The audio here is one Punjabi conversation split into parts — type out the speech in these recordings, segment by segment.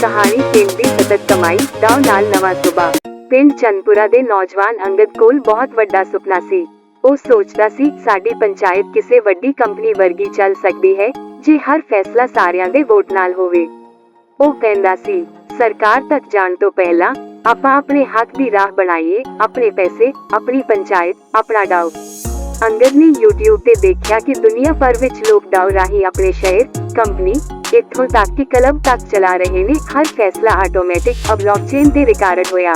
ਕਹਾਣੀ ਪਿੰਡ ਦੀ ਸਤਤ ਕਮਾਈ ਦਾਵ ਨਾਲ ਨਵਾਂ ਸੁਭਾ ਪਿੰਡ ਚੰਦਪੁਰਾ ਦੇ ਨੌਜਵਾਨ ਅੰਗਦ ਕੋਲ ਬਹੁਤ ਵੱਡਾ ਸੁਪਨਾ ਸੀ। ਉਹ ਸੋਚਦਾ ਸੀ, ਸਾਡੀ ਪੰਚਾਇਤ ਕਿਸੇ ਵੱਡੀ ਕੰਪਨੀ ਵਰਗੀ ਚੱਲ ਸਕਦੀ ਹੈ, ਜੇ ਹਰ ਫੈਸਲਾ ਸਾਰਿਆਂ ਦੇ ਵੋਟ ਨਾਲ ਹੋਵੇ। ਉਹ ਕਹਿੰਦਾ ਸੀ, ਸਰਕਾਰ ਤੱਕ ਜਾਣ ਤੋਂ ਪਹਿਲਾਂ ਆਪਾਂ ਆਪਣੇ ਹੱਕ ਦੀ ਰਾਹ ਬਣਾਈਏ, ਆਪਣੇ ਪੈਸੇ, ਆਪਣੀ ਪੰਚਾਇਤ, ਆਪਣਾ ਡਾਉ ਅੰਗਦ ਨੇ YouTube ਤੇ ਦੇਖਿਆ ਕਿ ਦੁਨੀਆ ਭਰ ਵਿੱਚ ਲੋਕ ਡਾਉ ਰਾਹੀਂ ਆਪਣੇ ਸ਼ਹਿਰ ਕੰਪਨੀ ਇੱਥੋਂ ਤੱਕ ਕਿ ਕਲੱਬ ਤੱਕ ਚਲਾ ਰਹੇ ਨੇ, ਹਰ ਫੈਸਲਾ ਆਟੋਮੈਟਿਕ ਅਬ ਬਲੌਕਚੇਨ ਤੇ ਰਿਕਾਰਡ ਹੋਇਆ।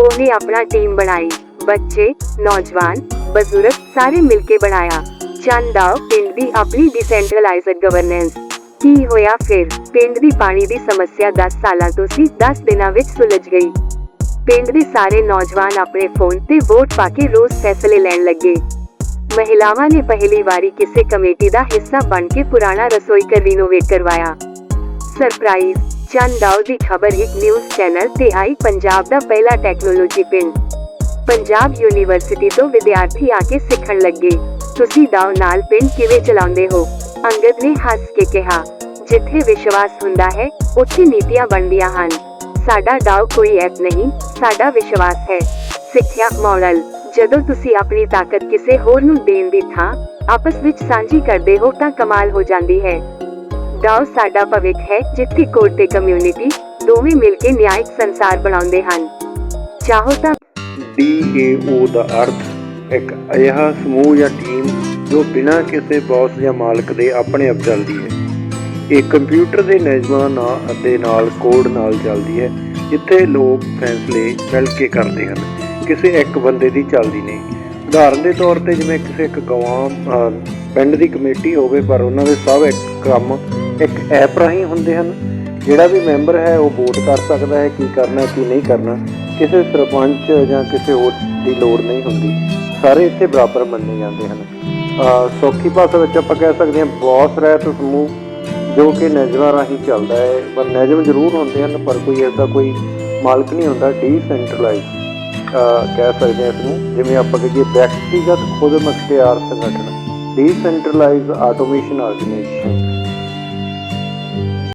ਉਹਨੇ ਆਪਣਾ ਟੀਮ ਬਣਾਈ। ਬੱਚੇ, ਨੌਜਵਾਨ, ਬਜ਼ੁਰਗ ਸਾਰੇ ਮਿਲ ਕੇ ਬਣਾਇਆ। ਚੰਦਾਓ ਪਿੰਡ ਦੀ ਆਪਣੀ ਡਿਸੈਂਟਰਲਾਈਜ਼ਡ ਗਵਰਨੈਂਸ ਕੀ ਹੋਇਆ ਫਿਰ? ਪਿੰਡ ਦੀ ਪਾਣੀ ਦੀ ਸਮੱਸਿਆ 10 ਸਾਲਾਂ ਤੋਂ ਸੀ 10 ਦਿਨਾਂ ਵਿੱਚ ਸੁਲਝ ਗਈ। ਪਿੰਡ ਦੇ ਸਾਰੇ ਨੌਜਵਾਨ ਆਪਣੇ ਫੋਨ ਤੇ ਵੋਟ ਪਾ ਕੇ ਰੋਜ਼ ਫੈਸਲੇ ਲੈਣ ਲੱਗੇ। ਮਹਿਲਾਵਾਂ ਨੇ ਪਹਿਲੀ ਵਾਰੀ ਕਿਸੇ ਕਮੇਟੀ ਦਾ ਹਿੱਸਾ ਬਣ ਕੇ ਪੁਰਾਣਾ ਰਸੋਈ ਘਰ ਰਿਨੋਵੇਟ ਕਰਵਾਇਆ ਸਰਪ੍ਰਾਈਜ਼ ਚੰਦਾਓ ਦੀ ਖਬਰ ਇੱਕ ਨਿਊਜ਼ ਚੈਨਲ ਤੇ ਆਈ ਪੰਜਾਬ ਦਾ ਪਹਿਲਾ ਟੈਕਨੋਲੋਜੀ ਪਿੰਡ ਪੰਜਾਬ ਯੂਨੀਵਰਸਿਟੀ ਤੋਂ ਵਿਦਿਆਰਥੀ ਆ ਕੇ ਸਿੱਖਣ ਲੱਗੇ ਤੁਸੀਂ ਡਾਓ ਨਾਲ ਪਿੰਡ ਕਿਵੇਂ ਚਲਾਉਂਦੇ ਹੋ ਅੰਗਦ ਨੇ ਹੱਸ ਕੇ ਕਿਹਾ ਜਿੱਥੇ ਵਿਸ਼ਵਾਸ ਹੁੰਦਾ ਹੈ ਉੱਥੇ ਨੀਤੀਆਂ ਬਣਦੀਆਂ ਹਨ ਸਾਡਾ ਡਾਓ ਕੋਈ ਐਪ ਨਹੀਂ ਸਾਡਾ ਵਿਸ਼ਵਾਸ ਹੈ ਸਿੱਖਿਆ ਮਾਡਲ ਜਦੋਂ ਤੁਸੀਂ ਆਪਣੀ ਤਾਕਤ ਕਿਸੇ ਹੋਰ ਨੂੰ ਦੇਣ ਦੀ ਥਾਂ ਆਪਸ ਵਿੱਚ ਸਾਂਝੀ ਕਰਦੇ ਹੋ ਤਾਂ ਕਮਾਲ ਹੋ ਜਾਂਦੀ ਹੈ। ਡਾਓ ਸਾਡਾ ਭਵਿੱਖ ਹੈ ਜਿੱਥੇ ਕੋਰਟ ਤੇ ਕਮਿਊਨਿਟੀ ਦੋਵੇਂ ਮਿਲ ਕੇ ਨਿਆਇਕ ਸੰਸਾਰ ਬਣਾਉਂਦੇ ਹਨ। ਚਾਹੋ ਤਾਂ DAO ਦਾ ਅਰਥ ਇੱਕ ਅਜਿਹਾ ਸਮੂਹ ਜਾਂ ਟੀਮ ਜੋ ਬਿਨਾਂ ਕਿਸੇ ਬੌਸ ਜਾਂ ਮਾਲਕ ਦੇ ਆਪਣੇ ਆਪ ਚੱਲਦੀ ਹੈ। ਇਹ ਕੰਪਿਊਟਰ ਦੇ ਨਿਯਮਾਂ ਨਾਲ ਅਤੇ ਨਾਲ ਕੋਡ ਨਾਲ ਚੱਲਦੀ ਹੈ, ਜਿੱਥੇ ਲੋਕ ਫੈਸਲੇ ਮਿਲ ਕੇ ਕਰਦੇ ਹਨ। ਕਿਸੇ ਇੱਕ ਬੰਦੇ ਦੀ ਚੱਲਦੀ ਨਹੀਂ। ਉਦਾਹਰਨ ਦੇ ਤੌਰ ਤੇ ਜਿਵੇਂ ਕਿਸੇ ਇੱਕ ਗਵਾਂ ਪਿੰਡ ਦੀ ਕਮੇਟੀ ਹੋਵੇ, ਪਰ ਉਹਨਾਂ ਦੇ ਸਭ ਇੱਕ ਕੰਮ ਇੱਕ ਐਪ ਰਾਹੀਂ ਹੁੰਦੇ ਹਨ। ਜਿਹੜਾ ਵੀ ਮੈਂਬਰ ਹੈ, ਉਹ ਵੋਟ ਕਰ ਸਕਦਾ ਹੈ, ਕੀ ਕਰਨਾ, ਕੀ ਨਹੀਂ ਕਰਨਾ। ਕਿਸੇ ਸਰਪੰਚ ਜਾਂ ਕਿਸੇ ਹੋਰ ਦੀ ਲੋੜ ਨਹੀਂ ਹੁੰਦੀ। ਸਾਰੇ ਇੱਥੇ ਬਰਾਬਰ ਮੰਨੇ ਜਾਂਦੇ ਹਨ। ਸੌਖੀ ਭਾਸ਼ਾ ਵਿੱਚ ਆਪਾਂ ਕਹਿ ਸਕਦੇ ਹਾਂ, ਬੌਸ ਰਹਿਤ ਸਮੂਹ, ਜੋ ਕਿ ਨਿਯਮਾਂ ਰਾਹੀਂ ਚੱਲਦਾ ਹੈ। ਪਰ ਨਜ਼ਮ ਜ਼ਰੂਰ ਹੁੰਦੇ ਹਨ, ਪਰ ਕੋਈ ਐਸਾ ਕੋਈ ਮਾਲਕ ਨਹੀਂ ਹੁੰਦਾ ਡੀਸੈਂਟਰਲਾਈਜ਼ ਕਹਿ ਸਕਦੇ ਹਾਂ ਇਸ ਨੂੰ, ਜਿਵੇਂ ਆਪਾਂ ਕਹੀਏ ਵਿਅਕਤੀਗਤ ਖੁਦ ਮੁਖਤਿਆਰ ਸੰਗਠਨ ਡੀਸੈਂਟਰਲਾਈਜ਼ਡ ਆਟੋਮੇਸ਼ਨ ਆਰਗੇਨਾਈਜੇਸ਼ਨ